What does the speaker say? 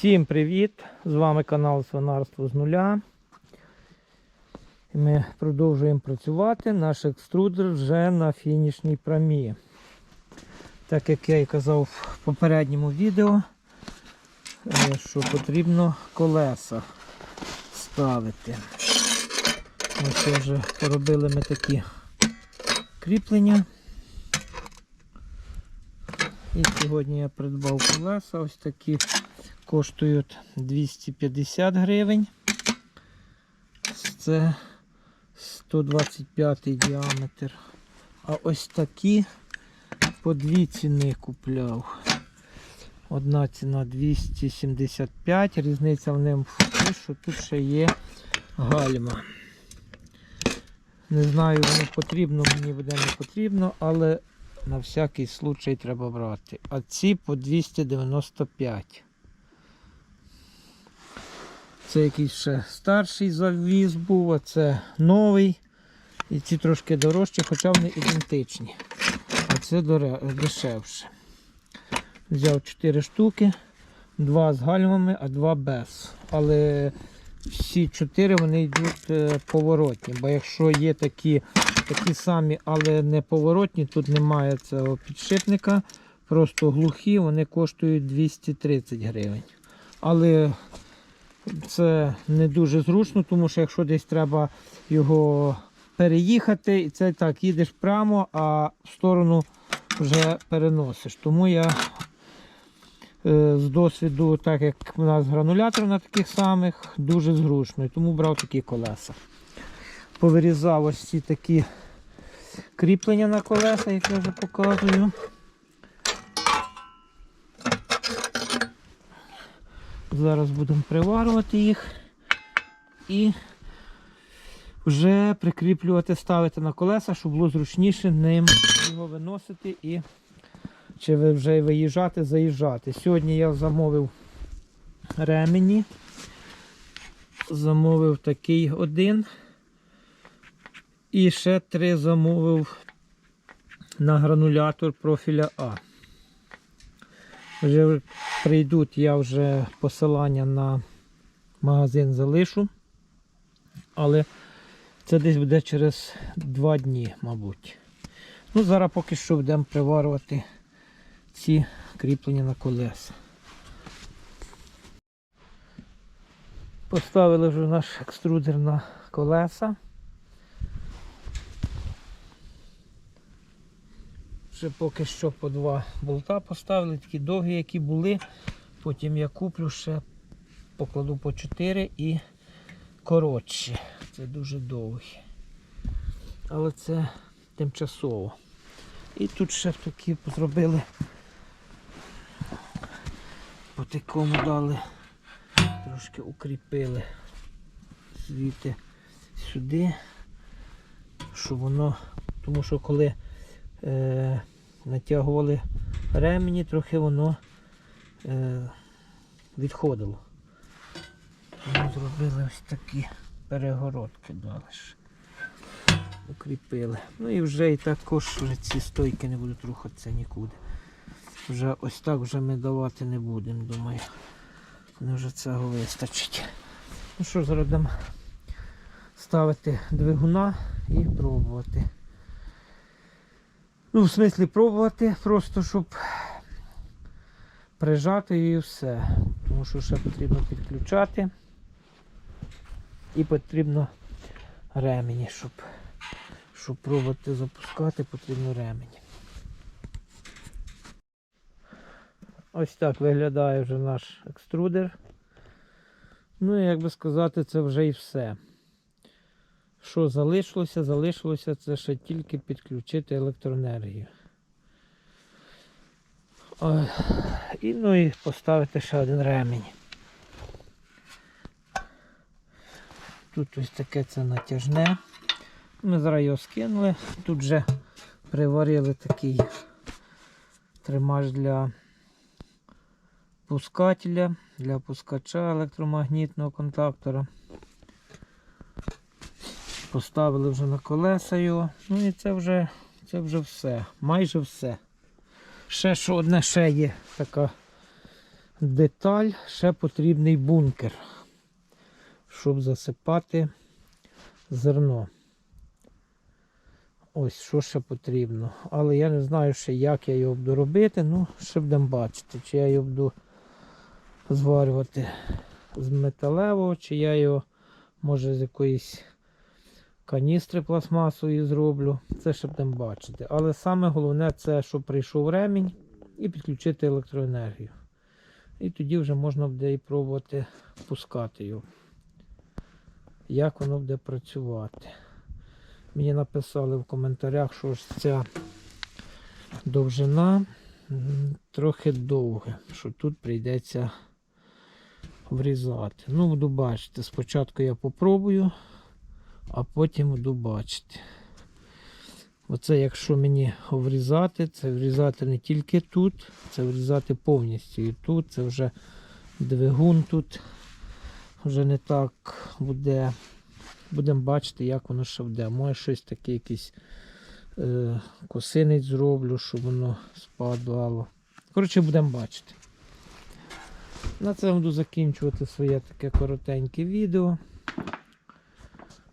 Всім привіт! З вами канал Свинарство з нуля. Ми продовжуємо працювати. Наш екструдер вже на фінішній прамі. Так як я і казав в попередньому відео, е, що потрібно колеса ставити. Ось вже поробили ми такі кріплення. І сьогодні я придбав колеса ось такі коштують 250 гривень. Це 125 діаметр. А ось такі по дві ціни купляв. Одна ціна 275, різниця в ним тому, що тут ще є гальма. Не знаю, воно потрібно, мені буде не потрібно, але на всякий случай треба брати. А ці по 295. Це якийсь ще старший завіз був, а це новий. І ці трошки дорожчі, хоча вони ідентичні. А це дешевше. Взяв 4 штуки, два з гальмами, а два без. Але всі чотири вони йдуть е, поворотні. Бо якщо є такі, такі самі, але не поворотні, тут немає цього підшипника, просто глухі, вони коштують 230 гривень. Але це не дуже зручно, тому що якщо десь треба його переїхати, це так, їдеш прямо, а в сторону вже переносиш. Тому я е, з досвіду, так як у нас гранулятор на таких самих, дуже зручно. Тому брав такі колеса. Повирізав ось ці такі кріплення на колеса, як я вже показую. Зараз будемо приварювати їх і вже прикріплювати, ставити на колеса, щоб було зручніше ним його виносити і чи вже виїжджати, заїжджати. Сьогодні я замовив ремені. Замовив такий один. І ще три замовив на гранулятор профіля А. Вже прийдуть, я вже посилання на магазин залишу. Але це десь буде через два дні, мабуть. Ну, зараз поки що будемо приварювати ці кріплення на колеса. Поставили вже наш екструдер на колеса. Ще поки що по два болта поставили, такі довгі, які були. Потім я куплю ще, покладу по 4 і коротші. Це дуже довгі. Але це тимчасово. І тут ще такі зробили. По такому дали, трошки укріпили звідти сюди, щоб воно, тому що коли е, натягували ремені, трохи воно е, відходило. Тому зробили ось такі перегородки далі. Укріпили. Ну і вже і також вже ці стойки не будуть рухатися нікуди. Вже ось так вже ми давати не будемо, думаю. Вони вже цього вистачить. Ну що, будемо ставити двигуна і пробувати. Ну, в смислі пробувати, просто щоб прижати і все. Тому що ще потрібно підключати. І потрібно ремені, щоб, щоб пробувати запускати, потрібно ремені. Ось так виглядає вже наш екструдер. Ну і як би сказати, це вже і все. Що залишилося? Залишилося це ще тільки підключити електроенергію. Ой, І ну і поставити ще один ремінь. Тут ось таке це натяжне. Ми зараз його скинули. Тут вже приварили такий тримач для пускателя, для пускача електромагнітного контактора. Поставили вже на колеса його. Ну і це вже, це вже все. Майже все. Ще що одне ще є така деталь, ще потрібний бункер, щоб засипати зерно. Ось що ще потрібно. Але я не знаю ще, як я його буду робити. Ну, ще будемо бачити, чи я його буду зварювати з металевого, чи я його може з якоїсь каністри пластмасової зроблю. Це ще будемо бачити. Але саме головне це, щоб прийшов ремінь і підключити електроенергію. І тоді вже можна буде і пробувати пускати його. Як воно буде працювати. Мені написали в коментарях, що ж ця довжина трохи довга, що тут прийдеться врізати. Ну, буду бачити. Спочатку я попробую, а потім буду бачити. Оце якщо мені врізати, це врізати не тільки тут, це врізати повністю і тут. Це вже двигун тут вже не так буде. Будемо бачити, як воно ще буде. Може щось таке якийсь е, косинець зроблю, щоб воно спадало. Коротше, будемо бачити. На це буду закінчувати своє таке коротеньке відео.